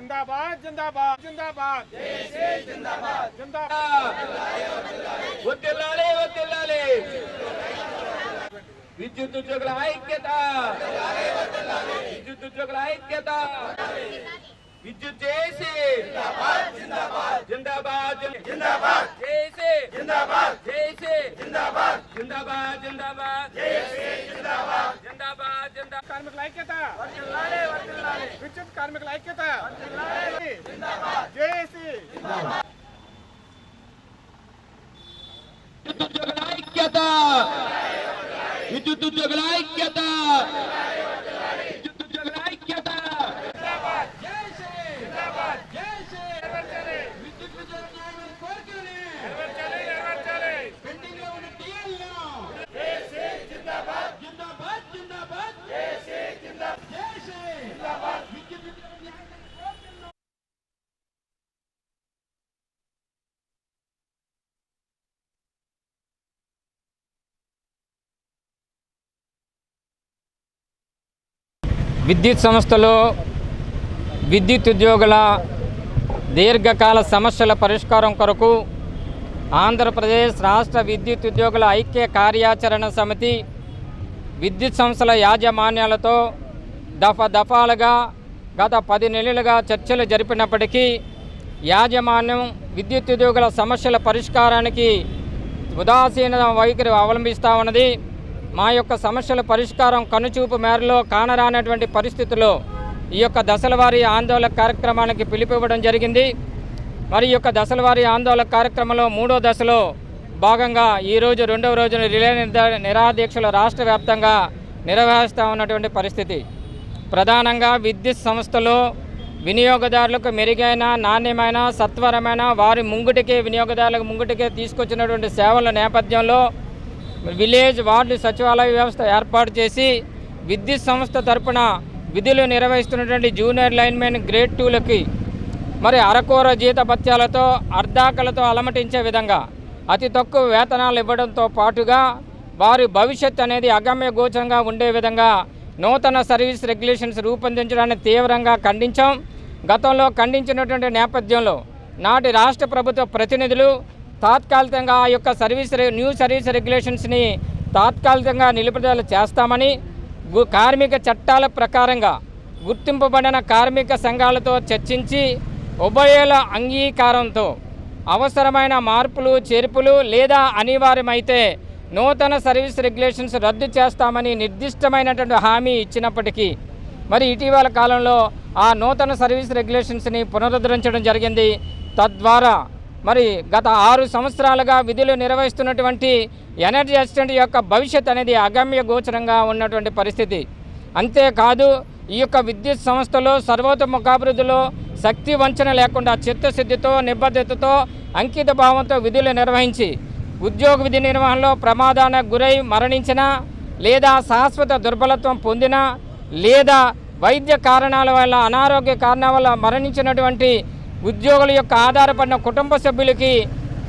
జిందాబాద్ జిందాబాద్ జిందాబాద్ జిందాబాద్ జిందాబాద్ వర్తిల్లాలి వర్తిల్లాలి విద్యుత్ ఉద్యోగుల ఐక్యత. విద్యుత్ ఉద్యోగుల ఐక్యత. విద్యుత్ చేసి. జిందాబాద్ జిందాబాద్. జిందాబాద్. చేసి. జిందాబాద్. చేసి. జిందాబాద్. జిందాబాద్ జిందాబాద్. చేసి జిందాబాద్. కార్మికుల ఐక్యత. విద్యుత్ కార్మికుల ఐక్యత. జేఏసీ విద్యుత్ ఉద్యోగుల ఐక్యత విద్యుత్ ఉద్యోగుల ఐక్యత విద్యుత్ ఉద్యోగుల ఐక్యత జై శ్రీ జై శ్రీ విద్యుత్ ఉద్యోగుల న్యాయమైన కోరికలని పెండింగ్లో ఉన్న టీఎల్ను జిందాబాద్ జిందాబాద్ జై శ్రీ విద్యుత్ ఉద్యోగుల న్యాయమైన కోరికలను విద్యుత్ సంస్థలో విద్యుత్ ఉద్యోగుల దీర్ఘకాల సమస్యల పరిష్కారం కొరకు ఆంధ్రప్రదేశ్ రాష్ట్ర విద్యుత్ ఉద్యోగుల ఐక్య కార్యాచరణ సమితి విద్యుత్ సంస్థల యాజమాన్యాలతో దఫా దఫాలుగా గత పది నెలలుగా చర్చలు జరిపినప్పటికీ యాజమాన్యం విద్యుత్ ఉద్యోగుల సమస్యల పరిష్కారానికి ఉదాసీన వైఖరి అవలంబిస్తూ ఉన్నది. మా యొక్క సమస్యల పరిష్కారం కనుచూపు మేరలో కానరానటువంటి పరిస్థితుల్లో ఈ యొక్క దశలవారీ ఆందోళన కార్యక్రమానికి పిలిపివ్వడం జరిగింది. మరి ఈ యొక్క దశలవారీ ఆందోళన కార్యక్రమంలో మూడో దశలో భాగంగా ఈరోజు రెండవ రోజున రిలే నిరాదీక్షలు రాష్ట్ర వ్యాప్తంగా నిర్వహిస్తూ ఉన్నటువంటి పరిస్థితి. ప్రధానంగా విద్యుత్ సంస్థలో వినియోగదారులకు మెరుగైన నాణ్యమైన సత్వరమైన వారి ముంగుటికే వినియోగదారులకు ముంగుటికే తీసుకొచ్చినటువంటి సేవల నేపథ్యంలో విలేజ్ వార్డు సచివాలయ వ్యవస్థ ఏర్పాటు చేసి విద్యుత్ సంస్థ తరపున విధులు నిర్వహిస్తున్నటువంటి జూనియర్ లైన్మెన్ గ్రేడ్ టూలకి మరి అరకూర జీతపత్యాలతో అర్ధాకలతో అలమటించే విధంగా అతి తక్కువ వేతనాలు ఇవ్వడంతో పాటుగా వారి భవిష్యత్ అనేది అగమ్య గోచరంగా ఉండే విధంగా నూతన సర్వీస్ రెగ్యులేషన్స్ రూపొందించడాన్ని తీవ్రంగా ఖండించాం. గతంలో ఖండించినటువంటి నేపథ్యంలో నాటి రాష్ట్ర ప్రభుత్వ ప్రతినిధులు తాత్కాలికంగా ఆ యొక్క సర్వీస్ న్యూ సర్వీస్ రెగ్యులేషన్స్ని తాత్కాలికంగా నిలుపుదల చేస్తామని గు- కార్మిక చట్టాల ప్రకారంగా గుర్తింపబడిన కార్మిక సంఘాలతో చర్చించి ఉభయల అంగీకారంతో అవసరమైన మార్పులు చేర్పులు లేదా అనివార్యమైతే నూతన సర్వీస్ రెగ్యులేషన్స్ రద్దు చేస్తామని నిర్దిష్టమైనటువంటి హామీ ఇచ్చినప్పటికీ మరి ఇటీవల కాలంలో ఆ నూతన సర్వీస్ రెగ్యులేషన్స్ని పునరుద్ధరించడం జరిగింది. తద్వారా మరి గత ఆరు సంవత్సరాలుగా విధులు నిర్వహిస్తున్నటువంటి ఎనర్జీ అసిస్టెంట్ యొక్క భవిష్యత్ అనేది అగమ్య గోచరంగా ఉన్నటువంటి పరిస్థితి. అంతేకాదు ఈ యొక్క విద్యుత్ సంస్థలో సర్వతోముఖాభివృద్ధిలో శక్తి వంచన లేకుండా చిత్తశుద్ధితో నిబద్ధతతో అంకిత భావంతో విధులు నిర్వహించి ఉద్యోగ విధి నిర్వహణలో ప్రమాదానికి గురై మరణించిన లేదా శాశ్వత దుర్బలత్వం పొందిన లేదా వైద్య కారణాల వల్ల అనారోగ్య కారణాల వల్ల మరణించినటువంటి ఉద్యోగుల యొక్క ఆధారపడిన కుటుంబ సభ్యులకి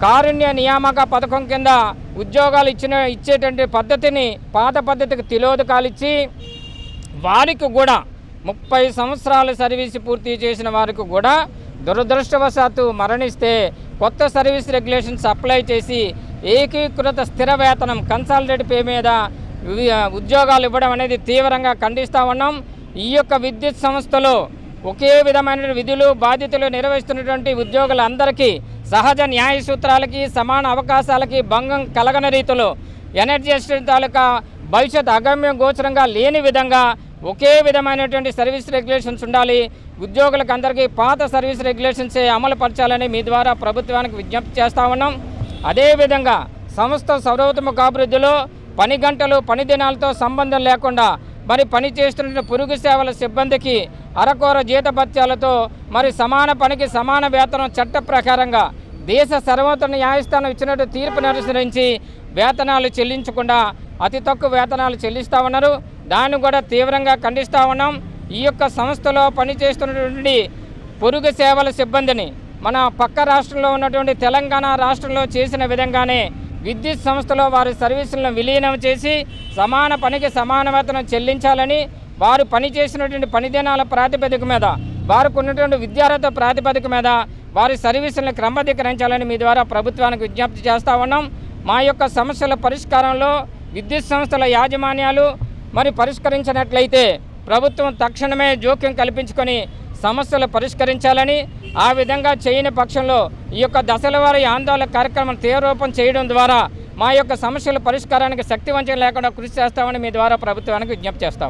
కారుణ్య నియామక పథకం కింద ఉద్యోగాలు ఇచ్చిన ఇచ్చేటువంటి పద్ధతిని పాత పద్ధతికి తిలోదకాలు ఇచ్చి వారికి కూడా ముప్పై సంవత్సరాల సర్వీస్ పూర్తి చేసిన వారికి కూడా దురదృష్టవశాత్తు మరణిస్తే కొత్త సర్వీస్ రెగ్యులేషన్స్ అప్లై చేసి ఏకీకృత స్థిర వేతనం కన్సాలిడేట్ పే మీద ఉద్యోగాలు ఇవ్వడం అనేది తీవ్రంగా ఖండిస్తూ ఉన్నాం. ఈ యొక్క విద్యుత్ సంస్థలో ఒకే విధమైన విధులు బాధ్యతలు నిర్వహిస్తున్నటువంటి ఉద్యోగులందరికీ సహజ న్యాయ సూత్రాలకి సమాన అవకాశాలకి భంగం కలగని రీతిలో ఎనర్జీ అసిస్టెంట్ తాలూకా భవిష్యత్ అగమ్య గోచరంగా లేని విధంగా ఒకే విధమైనటువంటి సర్వీస్ రెగ్యులేషన్స్ ఉండాలి. ఉద్యోగులకు అందరికీ పాత సర్వీస్ రెగ్యులేషన్సే అమలు పరచాలని మీ ద్వారా ప్రభుత్వానికి విజ్ఞప్తి చేస్తా ఉన్నాం. అదేవిధంగా సంస్థ సర్వోత్తమ అభివృద్ధిలో పని గంటలు పని దినాలతో సంబంధం లేకుండా మరి పని చేస్తున్న పురుగు సేవల సిబ్బందికి అరకొర జీతభత్యాలతో మరి సమాన పనికి సమాన వేతనం చట్ట ప్రకారంగా దేశ సర్వోన్నత న్యాయస్థానం ఇచ్చినట్టు తీర్పును అనుసరించి వేతనాలు చెల్లించకుండా అతి తక్కువ వేతనాలు చెల్లిస్తూ ఉన్నారు. దాన్ని కూడా తీవ్రంగా ఖండిస్తూ ఉన్నాం. ఈ యొక్క సంస్థలో పనిచేస్తున్నటువంటి పొరుగు సేవల సిబ్బందిని మన పక్క రాష్ట్రంలో ఉన్నటువంటి తెలంగాణ రాష్ట్రంలో చేసిన విధంగానే విద్యుత్ సంస్థలో వారి సర్వీసులను విలీనం చేసి సమాన పనికి సమాన వేతనం చెల్లించాలని వారు పనిచేసినటువంటి పనిదినాల ప్రాతిపదిక మీద వారికి ఉన్నటువంటి విద్యార్హత ప్రాతిపదిక మీద వారి సర్వీసులను క్రమబద్ధీకరించాలని మీ ద్వారా ప్రభుత్వానికి విజ్ఞప్తి చేస్తా ఉన్నాం. మా యొక్క సమస్యల పరిష్కారంలో విద్యుత్ సంస్థల యాజమాన్యాలు మరి పరిష్కరించినట్లయితే ప్రభుత్వం తక్షణమే జోక్యం కల్పించుకొని సమస్యలు పరిష్కరించాలని ఆ విధంగా చేయని పక్షంలో ఈ యొక్క దశల వారి ఆందోళన కార్యక్రమం తీవ్రరూపం చేయడం ద్వారా మా యొక్క సమస్యల పరిష్కారానికి శక్తివంచం లేకుండా కృషి చేస్తామని మీ ద్వారా ప్రభుత్వానికి విజ్ఞప్తి చేస్తా